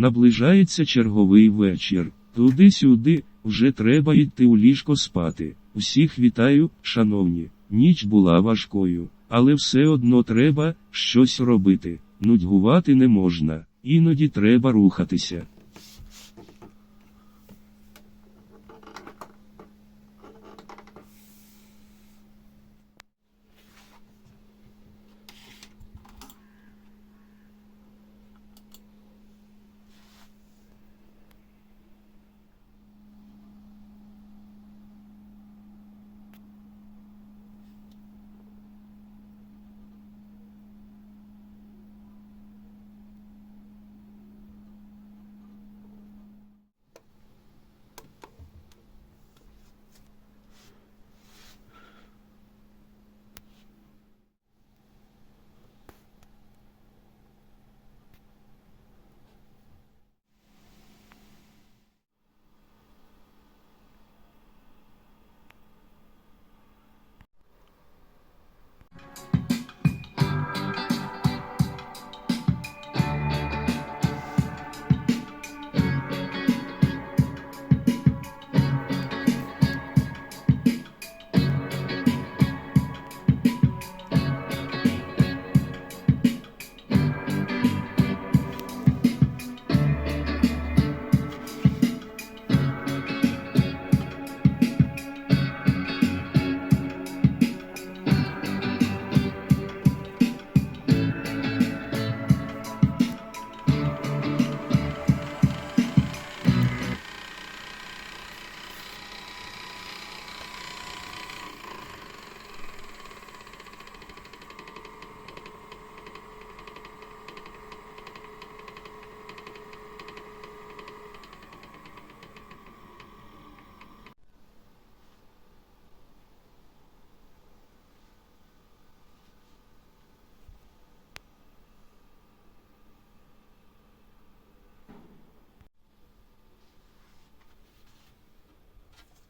Наближається черговий вечір. Туди-сюди, вже треба йти у ліжко спати. Всіх вітаю, шановні. Ніч була важкою, але все одно треба щось робити. Нудьгувати не можна, іноді треба рухатися.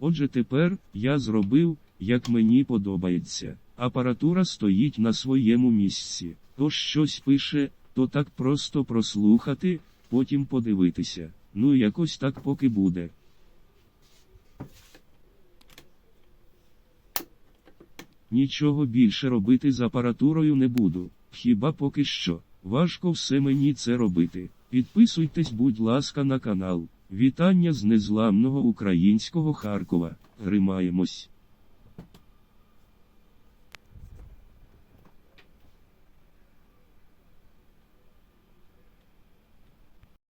Отже тепер я зробив, як мені подобається. Апаратура стоїть на своєму місці. То щось пише, то так просто прослухати, потім подивитися. Ну якось так поки буде. Нічого більше робити з апаратурою не буду. Хіба поки що. Важко все мені це робити. Підписуйтесь, будь ласка, на канал. Вітання з незламного українського Харкова. Гримаємось.